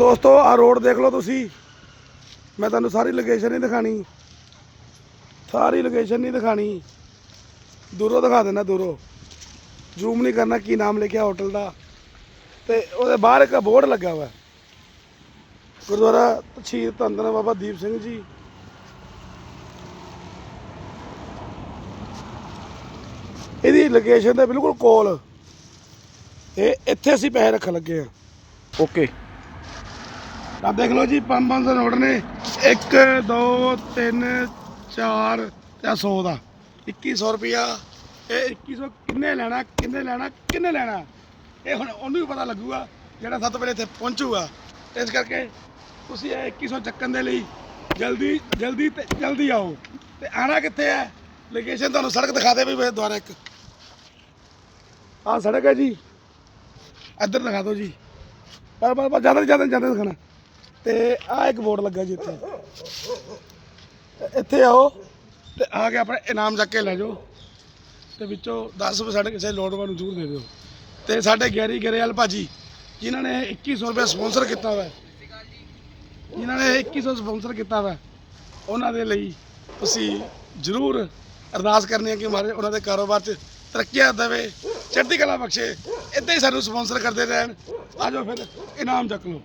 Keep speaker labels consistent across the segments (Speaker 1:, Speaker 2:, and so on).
Speaker 1: ਦੋਸਤੋ ਆ ਰੋਡ ਦੇਖ ਲਓ ਤੁਸੀਂ। ਮੈਂ ਤੁਹਾਨੂੰ ਸਾਰੀ ਲੋਕੇਸ਼ਨ ਨਹੀਂ ਦਿਖਾਣੀ। ਸਾਰੀ ਲੋਕੇਸ਼ਨ ਨਹੀਂ ਦਿਖਾਣੀ। ਦੂਰੋਂ ਦਿਖਾ ਦੇਣਾ ਦੂਰੋਂ। ਜ਼ੂਮ ਨਹੀਂ ਕਰਨਾ ਕੀ ਨਾਮ ਲਿਖਿਆ ਹੋਟਲ ਦਾ। ਤੇ ਉਹਦੇ ਬਾਹਰ ਇੱਕ ਬੋਰਡ ਲੱਗਾ ਹੋਇਆ ਗੁਰਦੁਆਰਾ ਸ਼ਹੀਦ ਧੰਨ ਧੰਨ ਬਾਬਾ ਦੀਪ ਸਿੰਘ ਜੀ। ਇਹਦੀ ਲੋਕੇਸ਼ਨ ਦੇ ਬਿਲਕੁਲ ਕੋਲ। ਇਹ ਇੱਥੇ ਅਸੀਂ ਪੈਸੇ ਰੱਖਣ ਲੱਗੇ ਆ।
Speaker 2: ਓਕੇ
Speaker 1: ਤਾਂ ਦੇਖ ਲਓ ਜੀ 500 ਨੋਟ ਨੇ। 1 2 3 4 ਤੇ 100 ਦਾ। 2100 ਰੁਪਿਆ ਇਹ 2100 ਕਿੰਨੇ ਲੈਣਾ ਕਿੰਨੇ ਲੈਣਾ ਕਿੰਨੇ ਲੈਣਾ? ਇਹ ਹੁਣ ਉਹਨੂੰ ਵੀ ਪਤਾ ਲੱਗੂਗਾ, ਜਿਹੜਾ ਸੱਤ ਵਜੇ ਇੱਥੇ ਪਹੁੰਚੂਗਾ। ਇਸ ਕਰਕੇ ਤੁਸੀਂ ਇਹ 2100 ਚੱਕਣ ਦੇ ਲਈ ਜਲਦੀ ਜਲਦੀ ਤੇ ਜਲਦੀ ਆਓ। ਤੇ ਆਣਾ ਕਿੱਥੇ ਹੈ? ਲੋਕੇਸ਼ਨ ਤੁਹਾਨੂੰ ਸੜਕ ਦਿਖਾ ਦੇ ਵੀ ਵੇ ਦੁਆਰਾ ਇੱਕ। ਆਹ ਸੜਕ ਹੈ ਜੀ। ਇੱਧਰ ਦਿਖਾ ਦਿਓ ਜੀ। ਪਰ ਪਰ ਪਰ ਜ਼ਿਆਦਾ ਜ਼ਿਆਦਾ ਜ਼ਿਆਦਾ ਦਿਖਾਣਾ ਤੇ ਆ ਇੱਕ ਬੋਰਡ ਲੱਗਾ ਜੀ ਇੱਥੇ। ਤੇ ਇੱਥੇ ਆਓ ਤੇ ਆ ਕੇ ਆਪਣਾ ਇਨਾਮ ਚੱਕ ਕੇ ਲੈ ਜਾਓ ਤੇ ਵਿੱਚੋਂ 10 ਰੁਪਏ ਸਾਡੇ ਕਿਸੇ ਲੋੜਵੰਦ ਨੂੰ ਜ਼ਰੂਰ ਦੇ ਦਿਓ। ਤੇ ਸਾਡੇ ਗੈਰੀ ਗਰੇਵਾਲ ਭਾਜੀ, ਜਿਨ੍ਹਾਂ ਨੇ 2100 ਰੁਪਏ ਸਪਾਂਸਰ ਕੀਤਾ ਹੋਇਆ ਜਿਨ੍ਹਾਂ ਨੇ 2100 ਸਪਾਂਸਰ ਕੀਤਾ ਹੋਇਆ ਉਹਨਾਂ ਦੇ ਲਈ ਤੁਸੀਂ ਜ਼ਰੂਰ ਅਰਦਾਸ ਕਰਨੀ ਹੈ ਕਿ ਮਾਰੇ ਉਹਨਾਂ ਦੇ ਕਾਰੋਬਾਰ 'ਚ ਤਰੱਕੀਆਂ ਦੇਵੇ, ਚੜ੍ਹਦੀ ਕਲਾ ਬਖਸ਼ੇ, ਇੱਦਾਂ ਹੀ ਸਾਨੂੰ ਸਪਾਂਸਰ ਕਰਦੇ ਰਹਿਣ। ਆ ਜਾਓ ਫਿਰ, ਇਨਾਮ ਚੱਕ ਲਓ।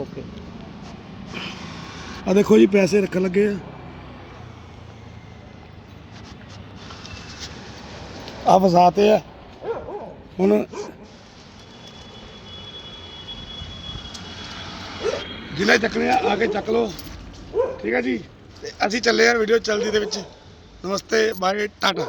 Speaker 2: ਓਕੇ।
Speaker 1: ਆ ਦੇਖੋ ਜੀ, ਪੈਸੇ ਰੱਖਣ ਲੱਗੇ ਆ। ਆ ਫਸਾਤੇ ਆ। ਹੁਣ ਜਿਲੇ ਚੱਕਣੇ ਆ ਆ ਕੇ ਚੱਕ ਲਓ। ਠੀਕ ਹੈ ਜੀ? ਤੇ ਅਸੀਂ ਚੱਲੇ ਆ ਵੀਡੀਓ ਚਲਦੀ ਦੇ ਵਿੱਚ। ਨਮਸਤੇ, ਬਾਏ, ਟਾਟਾ।